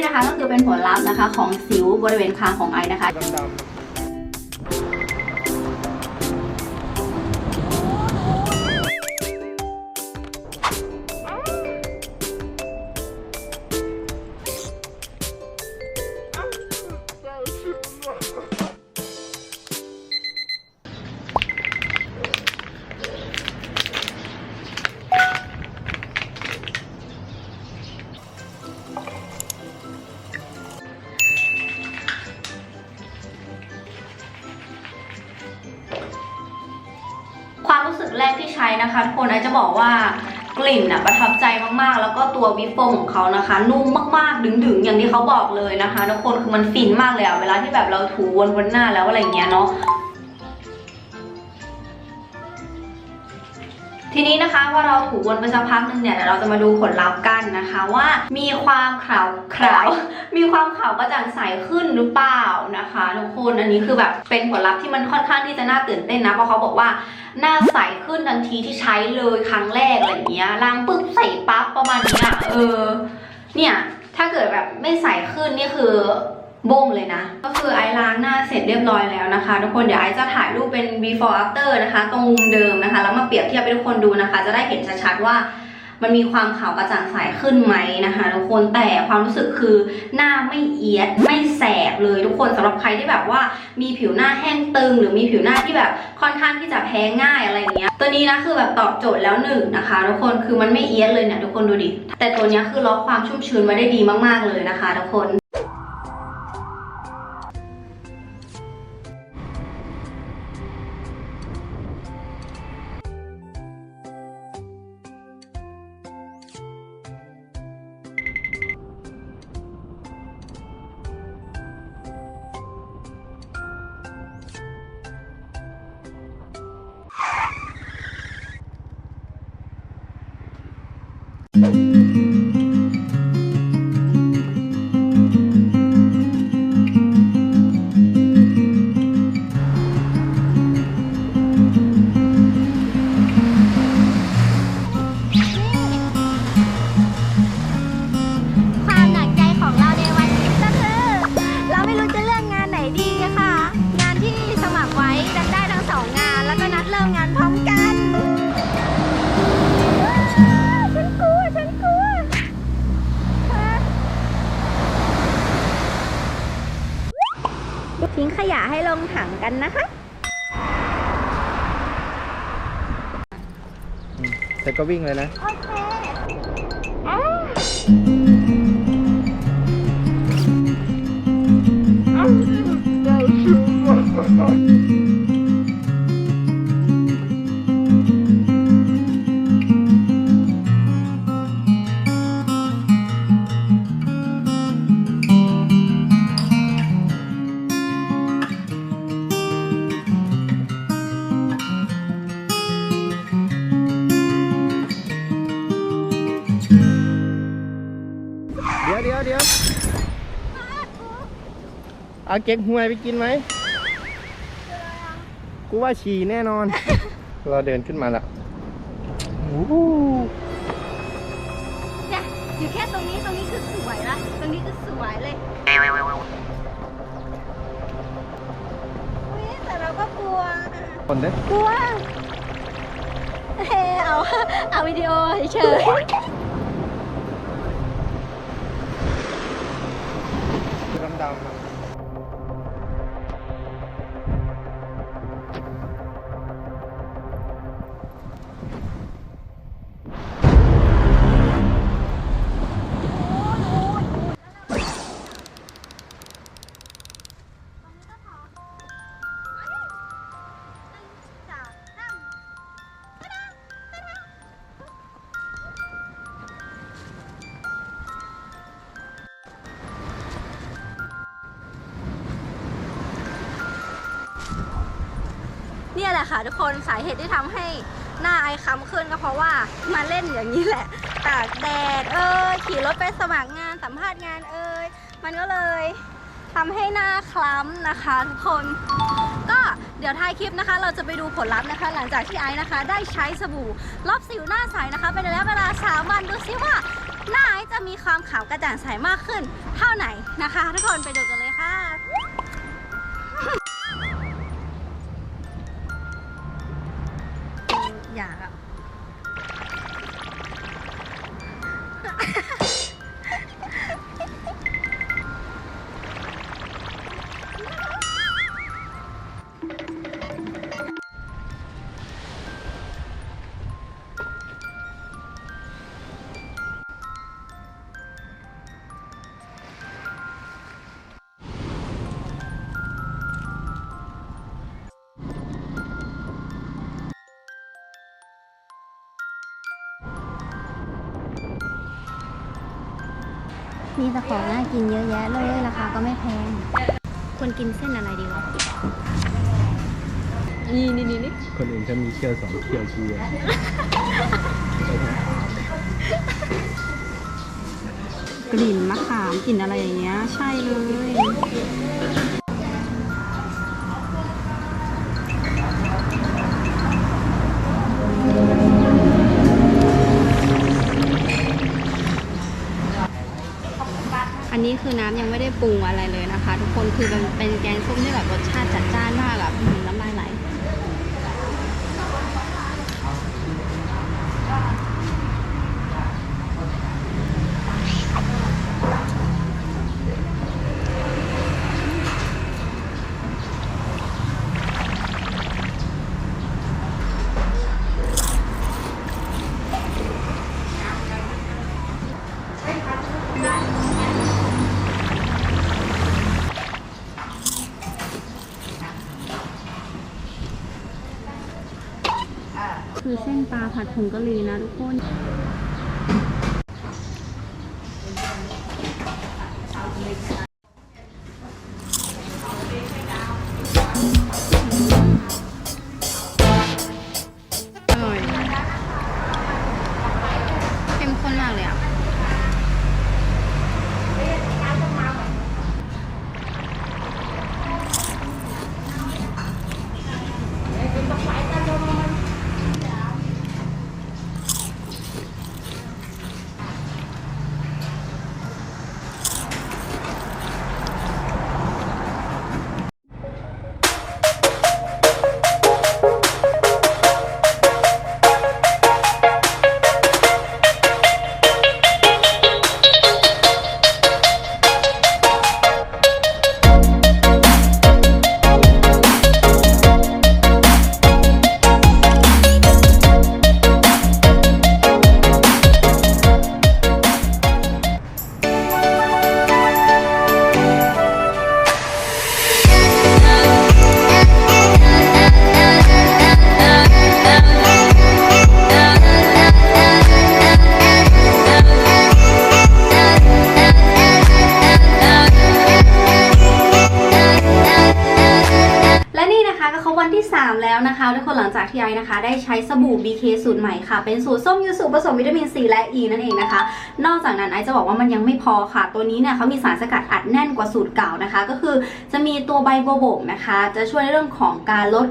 นี่นะคะก็คือเป็นผลลัพธ์นะคะของสิวบริเวณคางของไอนะคะ ช้นะคะทุกคนไอจะบอกว่ากลิ่นอะประทับใจมากๆ แล้วก็ตัววิปโฟมของเขานะคะ นุ่มมากๆ ดึงๆ อย่างที่เขาบอกเลยนะคะทุกคนคือมันฟินมากเลยอะเวลาที่แบบเราถูวนบนหน้าแล้วอะไรเงี้ยเนาะทีนี้นะคะพอเราถูวนไปสักพักหนึ่งเนี่ยเดี๋ยวเราจะมาดูผลลัพธ์กันนะคะว่ามีความขาวขาวมีความขาวกระจ่างใสขึ้นหรือเปล่านะคะทุกคนอันนี้คือแบบเป็นผลลัพธ์ที่มันค่อนข้างที่จะน่าตื่นเต้นนะเพราะเขาบอกว่า หน้าใสขึ้นทันทีที่ใช้เลยครั้งแรกอะไรเงี้ยล้างปุ๊บใส่ปั๊บประมาณเนี้ยเออ เนี่ยถ้าเกิดแบบไม่ใสขึ้นนี่คือโบ้งเลยนะ ก็คือไอล้างหน้าเสร็จเรียบร้อยแล้วนะคะ ทุกคนเดี๋ยวไอจะถ่ายรูปเป็น before after นะคะ ตรงมุมเดิมนะคะ แล้วมาเปรียบเทียบให้ทุกคนดูนะคะ จะได้เห็นชัดๆว่า มันมีความขาวกระจ่างใสขึ้นไหมนะคะทุกคนแต่ความรู้สึกคือหน้าไม่เอียดไม่แสบเลยทุกคนสำหรับใครที่แบบว่ามีผิวหน้าแห้งตึง หรือมีผิวหน้าที่แบบค่อนข้างที่จะแพ้ง่ายอะไรเงี้ย ตัวนี้นะคือแบบตอบโจทย์แล้วหนึ่งนะคะทุกคนคือมันไม่เอียดเลยเนี่ยทุกคนดูดิแต่ตัวนี้คือล็อกความชุ่มชื้นไว้ได้ดีมากๆเลยนะคะทุกคน กันนะคะเสร็จก็วิ่งเลยนะ โอเค เอาเก๊กฮวยไปกินไหมกูว่าฉี่แน่นอน เราเดินขึ้นมาละโอ้โหเนี่ยอยู่แค่ตรงนี้ตรงนี้คือสวยละตรงนี้คือสวยเลยอุ๊ยแต่เราก็กลัวคนเด้ กลัวเฮ้เอาเอาวิดีโอเฉยด เนี่ยแหละค่ะทุกคนสาเหตุที่ทำให้หน้าไอค้ำขึ้นก็เพราะว่ามาเล่นอย่างนี้แหละตากแดดเอ้ยขี่รถไปสมัครงานสัมภาษณ์งานเอ้ยมันก็เลยทำให้หน้าคล้ำนะคะทุกคน ก็เดี๋ยวท้ายคลิปนะคะ เราจะไปดูผลลัพธ์นะคะ หลังจากที่ไอนะคะ ได้ใช้สบู่รอบสิวหน้าใสนะคะเป็นระยะเวลา3วันดูซิว่า หน้าไอจะมีความขาวกระจ่างใสมากขึ้น เท่าไหนนะคะ ทุกคนไปดูกัน Ha ha ha! มีแต่ของน่ากินเยอะแยะเลยราคาก็ไม่แพง ควรกินเส้นอะไรดีวะ นี่นี่นี่นี่คนอื่นจะมีเคี่ยวสองเคี่ยวเชียกลิ่นมะขามกลิ่นอะไรอย่างเงี้ย ใช่เลย ปรุงอะไรเลยนะคะ ทุกคนคือมันเป็นแกงส้มที่แบบรสชาติจัดจ้านมากอะอื้อหือน้ำลาย ผัดผงกะหรี่นะทุกคนเที่ไอนะคะ ได้ใช้สบู่ BK สูตรใหม่ค่ะ เป็นสูตรส้มยูสุผสมวิตามินซีและอ e นั่นเองนะคะ นอกจากนั้นไอจะบอกว่ามันยังไม่พอค่ะ ตัวนี้เนี่ยเขามีสารสกัดอัดแน่นกว่าสูตรเก่านะคะ ก็คือจะมีตัวใบโบบกนะคะ จะช่วยในเรื่องของการลด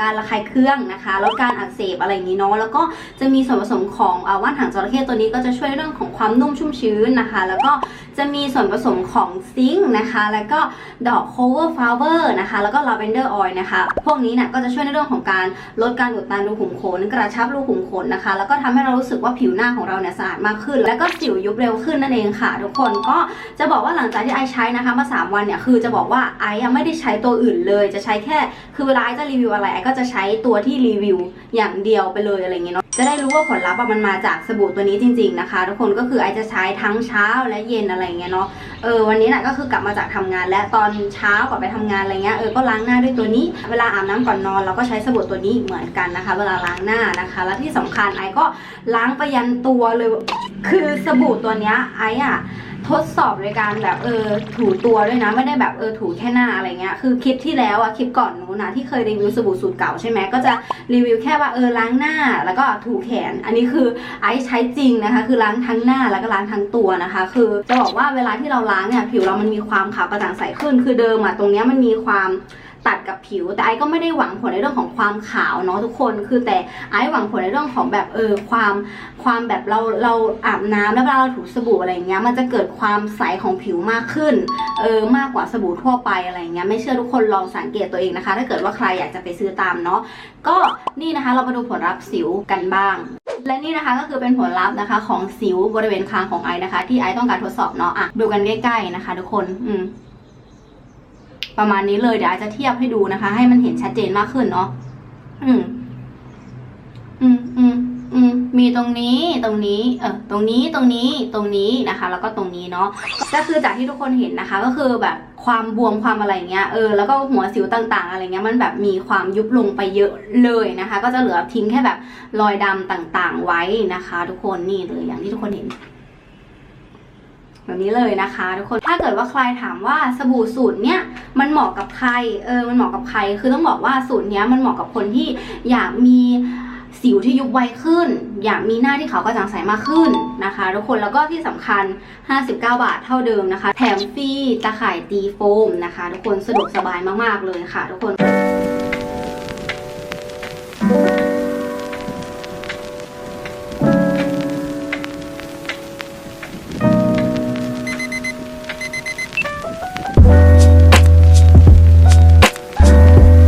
การระคายเคืองนะคะลดการอักเสบอะไรอย่างนี้เนาะแล้วก็จะมีส่วนผสมของอว่านหางจระเข้ตัวนี้ก็จะช่วยเรื่องของความนุ่มชุ่มชื้นนะคะ แล้วก็ จะมีส่วนผสมของซิงค์นะคะ แล้วก็ดอก cover flower นะคะ แล้วก็ lavender oil นะคะ พวกนี้เนี่ยก็จะช่วยในเรื่องของการลดการอุดตันรูขุมขน กระชับรูขุมขนนะคะ แล้วก็ทำให้เรารู้สึกว่าผิวหน้าของเราเนี่ยสะอาดมากขึ้น แล้วก็สิวยุบเร็วขึ้นนั่นเองค่ะ ทุกคนก็จะบอกว่าหลังจากที่ไอใช้นะคะมา 3 วันเนี่ยคือจะบอกว่าไอยังไม่ได้ใช้ตัวอื่นเลย จะใช้แค่ คือเวลาไอจะรีวิวอะไรไอก็จะใช้ตัวที่รีวิวอย่างเดียวไปเลยอะไรอย่างเงี้ยเนาะ จะได้รู้ว่าผลลัพธ์มันมาจากสบู่ตัวนี้จริง ๆนะคะ ทุกคนก็คือไอจะใช้ทั้งเช้าและเย็นอะไรเงี้ยเนาะเออวันนี้น่ะก็คือกลับมาจากทำงาน และตอนเช้าก่อนไปทำงานอะไรเงี้ยเออก็ล้างหน้าด้วยตัวนี้ เวลาอาบน้ำก่อนนอนเราก็ใช้สบู่ตัวนี้เหมือนกันนะคะ เวลาล้างหน้านะคะ และที่สำคัญไอก็ล้างไปยันตัวเลย คือสบู่ตัวเนี้ยไออะ ทดสอบในการแบบเออถูตัวด้วยนะไม่ได้แบบเออถูแค่หน้าอะไรเงี้ยคือคลิปที่แล้วอะคลิปก่อนนู้นนะที่เคยรีวิวสบู่สูตรเก่าใช่ไหมก็จะรีวิวแค่ว่าเออล้างหน้าแล้วก็ถูแขน อันนี้คือไอซ์ใช้จริงนะคะ คือล้างทั้งหน้าแล้วก็ล้างทั้งตัวนะคะ คือจะบอกว่าเวลาที่เราล้างเนี่ยผิวเรามันมีความขาวกระจ่างใสขึ้น คือเดิมอะตรงเนี้ยมันมีความ ตัดกับผิว แต่ไอก็ไม่ได้หวังผลในเรื่องของความขาวเนาะทุกคน คือแต่ไอหวังผลในเรื่องของแบบเออความความแบบเราเราอาบน้ำแล้วเวลาเราถูสบู่อะไรอย่างเงี้ยมันจะเกิดความใสของผิวมากขึ้นเออมากกว่าสบู่ทั่วไปอะไรอย่างเงี้ยไม่เชื่อทุกคนลองสังเกตตัวเองนะคะ ถ้าเกิดว่าใครอยากจะไปซื้อตามเนาะก็นี่นะคะเรามาดูผลลัพธ์สิวกันบ้างและนี่นะคะก็คือเป็นผลลัพธ์นะคะของสิวบริเวณคางของไอนะคะ ที่ไอต้องการทดสอบเนาะอะดูกันใกล้ๆนะคะ ทุกคน อืม ประมาณนี้เลยเดี๋ยวไอจจะเทียบให้ดูนะคะ ให้มันเห็นชัดเจนมากขึ้นเนาะอืม อืมอืมอืมมีตรงนี้ตรงนี้ เออตรงนี้ตรงนี้ตรงนี้นะคะ แล้วก็ตรงนี้เนาะก็คือจากที่ทุกคนเห็นนะคะ ก็คือแบบความบวมความอะไรเงี้ยเออแล้วก็หัวสิวต่างๆ อะไรเงี้ยมันแบบมีความยุบลงไปเยอะเลยนะคะ ก็จะเหลือทิ้งแค่แบบรอยดำต่างๆ ไว้นะคะ ทุกคนนี่เลยอย่างที่ทุกคนเห็น แบบนี้เลยนะคะ ทุกคน ถ้าเกิดว่าใครถามว่าสบู่สูตรเนี้ยมันเหมาะกับใคร เออ มันเหมาะกับใคร คือต้องบอกว่าสูตรเนี้ยมันเหมาะกับคนที่อยากมีสิวที่ยุบไวขึ้น อยากมีหน้าที่ขาวกระจ่างใสมากขึ้นนะคะ ทุกคน แล้วก็ที่สำคัญ 59 บาทเท่าเดิมนะคะ แถมฟรีตะข่ายตีโฟมนะคะ ทุกคน สะดวกสบายมากๆเลยค่ะ ทุกคน